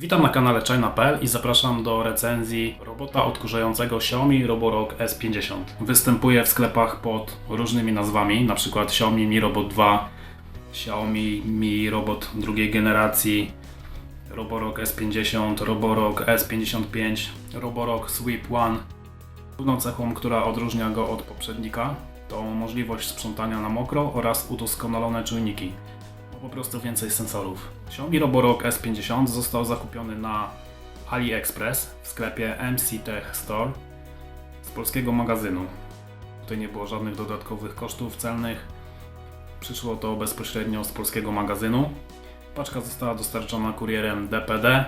Witam na kanale China.pl i zapraszam do recenzji robota odkurzającego Xiaomi Roborock S50. Występuje w sklepach pod różnymi nazwami, np. Xiaomi Mi Robot 2, Xiaomi Mi Robot drugiej generacji, Roborock S50, Roborock S55, Roborock Sweep One. Główną cechą, która odróżnia go od poprzednika, to możliwość sprzątania na mokro oraz udoskonalone czujniki po prostu więcej sensorów. Xiaomi Roborock S50 został zakupiony na AliExpress w sklepie MC Tech Store z polskiego magazynu. Tutaj nie było żadnych dodatkowych kosztów celnych. Przyszło to bezpośrednio z polskiego magazynu. Paczka została dostarczona kurierem DPD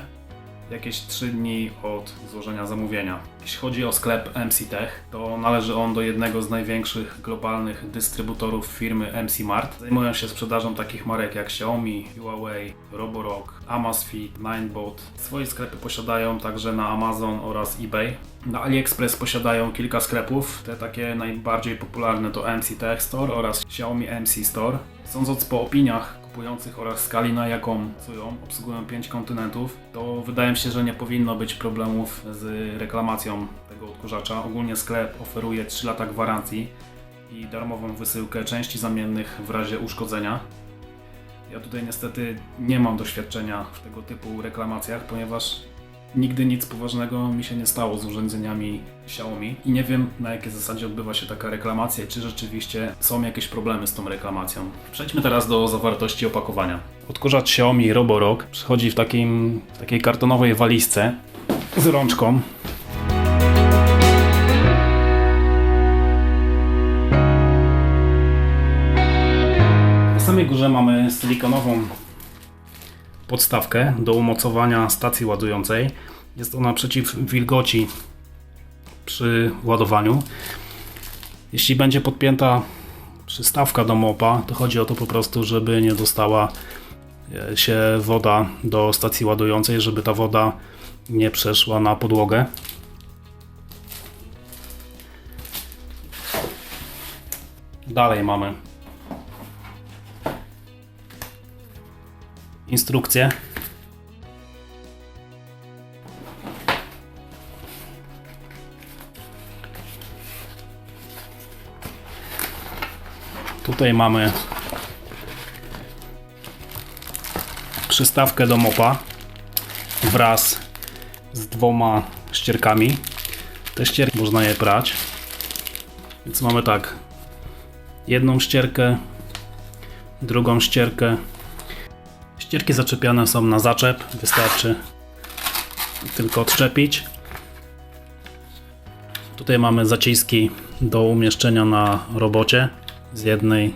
jakieś 3 dni od złożenia zamówienia. Jeśli chodzi o sklep MC Tech, to należy on do jednego z największych globalnych dystrybutorów firmy MC Mart. Zajmują się sprzedażą takich marek jak Xiaomi, Huawei, Roborock, Amazfit, Ninebot. Swoje sklepy posiadają także na Amazon oraz eBay. Na AliExpress posiadają kilka sklepów. Te takie najbardziej popularne to MC Tech Store oraz Xiaomi MC Store. Sądząc po opiniach kupujących oraz skali na jaką pracują, obsługują 5 kontynentów, to wydaje mi się, że nie powinno być problemów z reklamacją tego odkurzacza. Ogólnie sklep oferuje 3 lata gwarancji i darmową wysyłkę części zamiennych w razie uszkodzenia. Ja tutaj niestety nie mam doświadczenia w tego typu reklamacjach, ponieważ nigdy nic poważnego mi się nie stało z urządzeniami Xiaomi i nie wiem na jakiej zasadzie odbywa się taka reklamacja czy rzeczywiście są jakieś problemy z tą reklamacją. Przejdźmy teraz do zawartości opakowania. Odkurzacz Xiaomi Roborock przychodzi w, takim, w takiej kartonowej walizce z rączką. Na samej górze mamy silikonową podstawkę do umocowania stacji ładującej. Jest ona przeciw wilgoci przy ładowaniu. Jeśli będzie podpięta przystawka do mopa, to chodzi o to po prostu, żeby nie dostała e, się woda do stacji ładującej, żeby ta woda nie przeszła na podłogę. Dalej mamy instrukcję. Tutaj mamy przystawkę do mopa wraz z dwoma ścierkami. Te ścierki można je prać. Więc mamy tak jedną ścierkę, drugą ścierkę, Ścierki zaczepiane są na zaczep, wystarczy tylko odczepić. Tutaj mamy zaciski do umieszczenia na robocie z jednej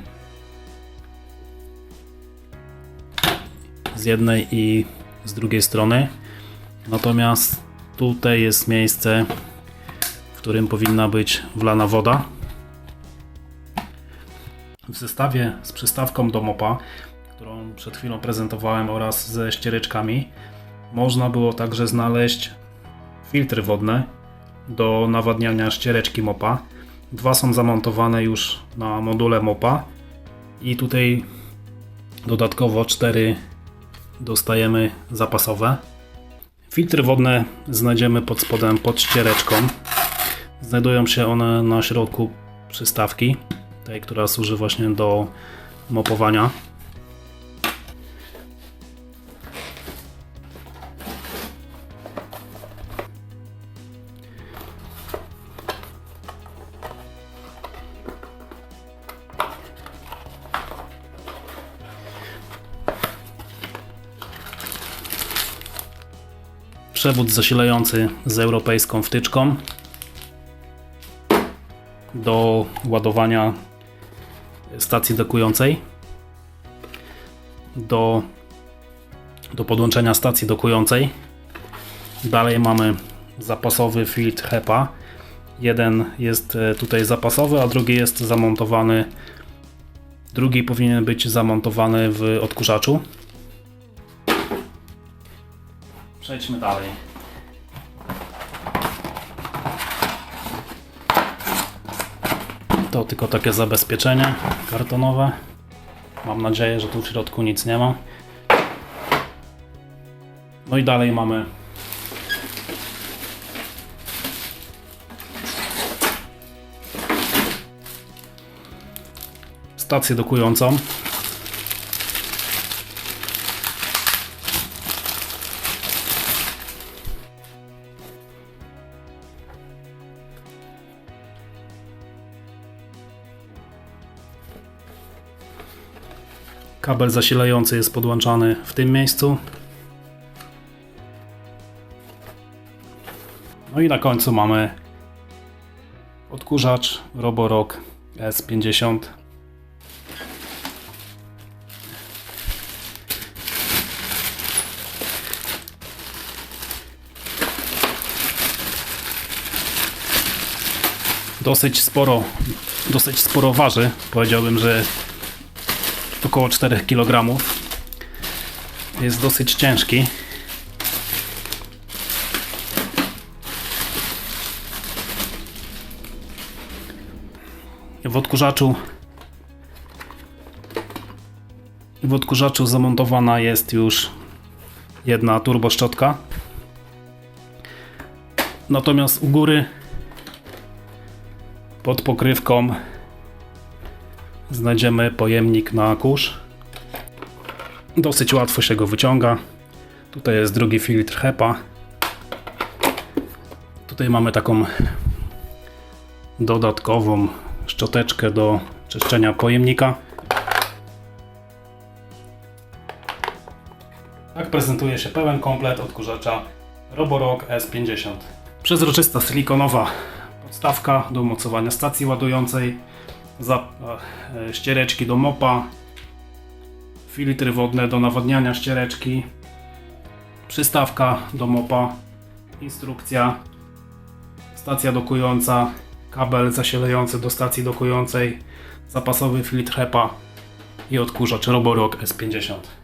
z jednej i z drugiej strony. Natomiast tutaj jest miejsce, w którym powinna być wlana woda. W zestawie z przystawką do mopa którą przed chwilą prezentowałem oraz ze ściereczkami, można było także znaleźć filtry wodne do nawadniania ściereczki mopa. Dwa są zamontowane już na module mopa i tutaj dodatkowo cztery dostajemy zapasowe. Filtry wodne znajdziemy pod spodem pod ściereczką. Znajdują się one na środku przystawki, tej, która służy właśnie do mopowania. Przewód zasilający z europejską wtyczką do ładowania stacji dokującej do, do podłączenia stacji dokującej. Dalej mamy zapasowy filtr HEPA. Jeden jest e, tutaj zapasowy, a drugi jest zamontowany drugi powinien być zamontowany w odkurzaczu Przejdźmy dalej. To tylko takie zabezpieczenie kartonowe. Mam nadzieję, że tu w środku nic nie ma. No i dalej mamy stację dokującą. Kabel zasilający jest podłączany w tym miejscu. No i na końcu mamy odkurzacz Roborock S50. Dosyć sporo, dosyć sporo waży. Powiedziałbym, że około 4 kg. Jest dosyć ciężki. W odkurzaczu w odkurzaczu zamontowana jest już jedna turboszczotka. Natomiast u góry pod pokrywką znajdziemy pojemnik na kurz. Dosyć łatwo się go wyciąga. Tutaj jest drugi filtr HEPA. Tutaj mamy taką dodatkową szczoteczkę do czyszczenia pojemnika. Tak prezentuje się pełen komplet odkurzacza Roborock S50. Przezroczysta silikonowa podstawka do mocowania stacji ładującej, za, e, ściereczki do mopa, filtry wodne do nawadniania ściereczki, przystawka do mopa, instrukcja, stacja dokująca, kabel zasilający do stacji dokującej, zapasowy filtr HEPA i odkurzacz Roborock S50.